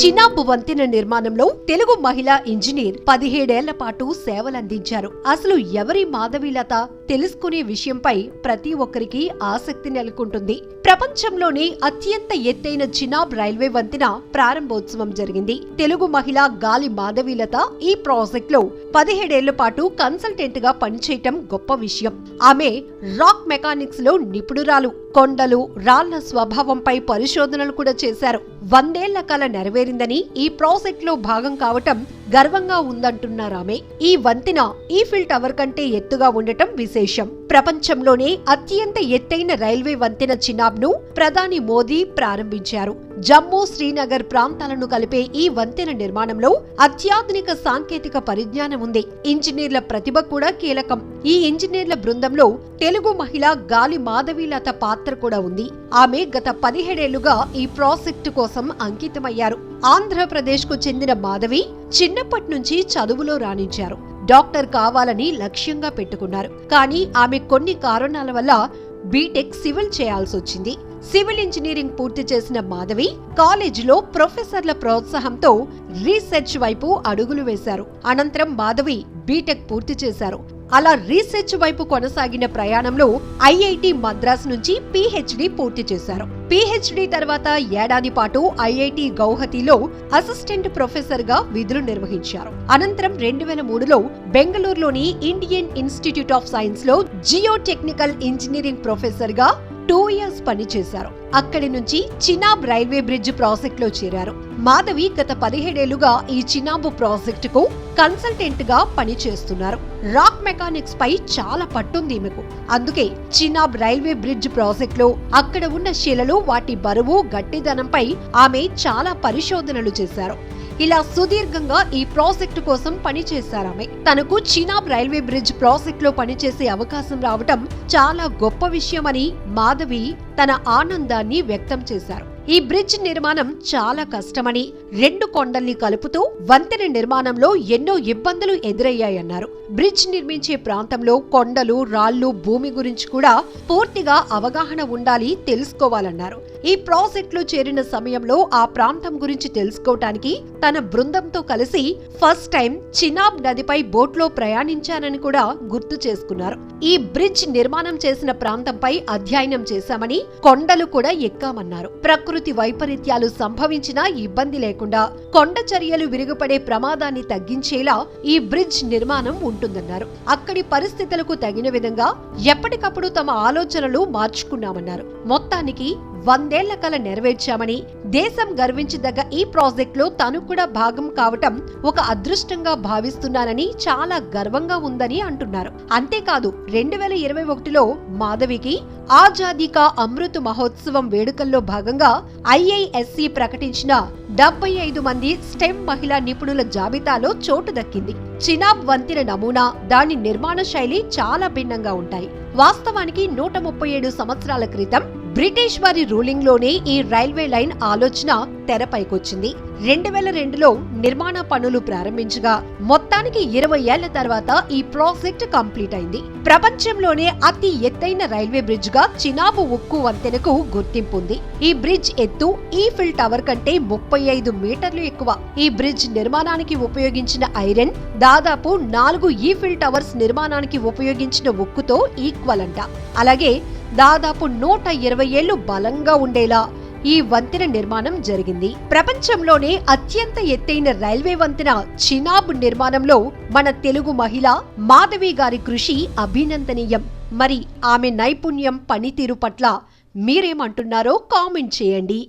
Chenab వంతెన నిర్మాణంలో తెలుగు మహిళా ఇంజనీర్ పదిహేడేళ్ళ పాటు సేవలందించారు. అసలు ఎవరి మాధవీలత? తెలుసుకునే విషయంపై ప్రతి ఒక్కరికి ఆసక్తి నెలకొంటుంది. ప్రపంచంలోనే అత్యంత ఎత్తైన చినాబ్ రైల్వే వంతెన ప్రారంభోత్సవం జరిగింది. తెలుగు మహిళ గాలి మాధవీలత ఈ ప్రాజెక్ట్లో పదిహేడేళ్ళ పాటు కన్సల్టెంట్గా పనిచేయటం గొప్ప విషయం. ఆమె రాక్ మెకానిక్స్లో నిపుణురాలు. కొండలు రాళ్ళ స్వభావంపై పరిశోధనలు కూడా చేశారు. వందేళ్ళ కల నెరవేరిందని ఈ ప్రాజెక్ట్లో భాగం కావటం గర్వంగా ఉందంటున్నారామె ఈ వంతెన ఈఫిల్ టవర్ కంటే ఎత్తుగా ఉండటం విశేషం. ప్రపంచంలోనే అత్యంత ఎత్తైన రైల్వే వంతెన చినాబ్ను ప్రధాని మోదీ ప్రారంభించారు. జమ్మూ శ్రీనగర్ ప్రాంతాలను కలిపే ఈ వంతెన నిర్మాణంలో అత్యాధునిక సాంకేతిక పరిజ్ఞానం ఉంది. ఇంజనీర్ల ప్రతిభ కూడా కీలకం. ఈ ఇంజనీర్ల బృందంలో తెలుగు మహిళ గాలి మాధవీలత పాత్ర కూడా ఉంది. ఆమె గత పదిహేడేళ్ళుగా ఈ ప్రాజెక్టు కోసం అంకితమయ్యారు. ఆంధ్రప్రదేశ్కు చెందిన మాధవి చిన్నప్పటి నుంచి చదువులో రాణించారు. డాక్టర్ కావాలని లక్ష్యంగా పెట్టుకున్నారు. కానీ ఆమె కొన్ని కారణాల వల్ల బీటెక్ సివిల్ చేయాల్సి వచ్చింది సివిల్ ఇంజనీరింగ్ పూర్తి చేసిన మాధవి కాలేజీలో ప్రొఫెసర్ల ప్రోత్సాహంతో రీసెర్చ్ వైపు అడుగులు వేశారు. అనంతరం మాధవి బీటెక్ పూర్తి చేశారు. అలా రీసెర్చ్ వైపు కొనసాగిన ప్రయాణంలో ఐఐటి మద్రాస్ నుంచి పిహెచ్డి పూర్తి చేశారు. పిహెచ్డి తర్వాత ఏడాది పాటు ఐఐటి గౌహతిలో అసిస్టెంట్ ప్రొఫెసర్గా విధులు నిర్వహించారు. అనంతరం రెండు వేల మూడులో బెంగళూరులోని ఇండియన్ ఇన్స్టిట్యూట్ ఆఫ్ సైన్స్లో జియో టెక్నికల్ ఇంజనీరింగ్ ప్రొఫెసర్గా టూ ఇయర్స్ పనిచేశారు అక్కడి నుంచి చినాబ్ రైల్వే బ్రిడ్జ్ ప్రాజెక్ట్లో చేరారు. మాధవి గత పదిహేడేళ్ళుగా ఈ చినాబ్ ప్రాజెక్ట్కు కన్సల్టెంట్గా పనిచేస్తున్నారు రాక్ మెకానిక్స్ పై చాలా పట్టుంది ఈమెకు. అందుకే చినాబ్ రైల్వే బ్రిడ్జ్ ప్రాజెక్ట్లో అక్కడ ఉన్న శిలలు వాటి బరువు గట్టిదనంపై ఆమె చాలా పరిశోధనలు చేశారు. ఇలా సుదీర్ఘంగా ఈ ప్రాజెక్టు కోసం పనిచేశారామె. తనకు చినాబ్ రైల్వే బ్రిడ్జ్ ప్రాజెక్ట్లో పనిచేసే అవకాశం రావటం చాలా గొప్ప విషయమని మాధవి తన ఆనందాన్ని వ్యక్తం చేశారు. ఈ బ్రిడ్జ్ నిర్మాణం చాలా కష్టమని రెండు కొండల్ని కలుపుతూ వంతెన నిర్మాణంలో ఎన్నో ఇబ్బందులు ఎదురయ్యాయన్నారు. బ్రిడ్జ్ నిర్మించే ప్రాంతంలో కొండలు రాళ్ళు భూమి గురించి కూడా పూర్తిగా అవగాహన ఉండాలి తెలుసుకోవాలన్నారు. ఈ ప్రాజెక్ట్లో చేరిన సమయంలో ఆ ప్రాంతం గురించి తెలుసుకోవటానికి తన బృందంతో కలిసి ఫస్ట్ టైం చినాబ్ నదిపై బోట్లో ప్రయాణించానని కూడా గుర్తు చేసుకున్నారు. ఈ బ్రిడ్జ్ నిర్మాణం చేసిన ప్రాంతంపై అధ్యయనం చేశామని కొండలు కూడా ఎక్కామన్నారు. ప్రకృతి వైపరీత్యాలు సంభవించినా ఇబ్బంది లేకుండా కొండ చర్యలు విరుగుపడే ప్రమాదాన్ని తగ్గించేలా ఈ బ్రిడ్జ్ నిర్మాణం ఉంటుందన్నారు. అక్కడి పరిస్థితులకు తగిన విధంగా ఎప్పటికప్పుడు తమ ఆలోచనలు మార్చుకున్నామన్నారు. మొత్తానికి వందేళ్ళ కల నెరవేర్చామని దేశం గర్వించదగ్గ ఈ ప్రాజెక్టులో తను కూడా భాగం కావటం ఒక అదృష్టంగా భావిస్తున్నానని చాలా గర్వంగా ఉందని అంటున్నారు. అంతేకాదు రెండు వేల ఇరవై ఒకటిలో మాధవికి ఆజాదీ కా అమృత్ మహోత్సవం వేడుకల్లో భాగంగా ఐఐఎస్సి ప్రకటించిన డెబ్బై ఐదు మంది స్టెమ్ మహిళా నిపుణుల జాబితాలో చోటు దక్కింది. చినాబ్ వంతిన నమూనా దాని నిర్మాణ శైలి చాలా భిన్నంగా ఉంటాయి. వాస్తవానికి నూట ముప్పై ఏడు సంవత్సరాల క్రితం బ్రిటిష్ వారి రూలింగ్లోనే ఈ రైల్వే లైన్ ఆలోచన తెరపైకొచ్చింది. రెండు వేల రెండులో నిర్మాణ పనులు ప్రారంభించగా మొత్తానికి ఇరవై ఏళ్ళ తర్వాత ఈ ప్రాజెక్ట్ కంప్లీట్ అయింది ప్రపంచంలోనే అతి ఎత్తైన రైల్వే బ్రిడ్జ్గా చినాబు ఉక్కు వంతెనకు గుర్తింపు ఉంది. ఈ బ్రిడ్జ్ ఎత్తు ఈఫిల్ టవర్ కంటే ముప్పై ఐదు మీటర్లు ఎక్కువ. ఈ బ్రిడ్జ్ నిర్మాణానికి ఉపయోగించిన ఐరన్ దాదాపు నాలుగు ఈఫిల్ టవర్స్ నిర్మాణానికి ఉపయోగించిన ఉక్కుతో ఈక్వల్ అంట అలాగే దాదాపు నూట ఇరవై ఏళ్ళు బలంగా ఉండేలా ఈ వంతెన నిర్మాణం జరిగింది. ప్రపంచంలోనే అత్యంత ఎత్తైన రైల్వే వంతెన చినాబ్ నిర్మాణంలో మన తెలుగు మహిళ మాధవి గారి కృషి అభినందనీయం. మరి ఆమె నైపుణ్యం పనితీరు పట్ల మీరేమంటున్నారో కామెంట్ చేయండి.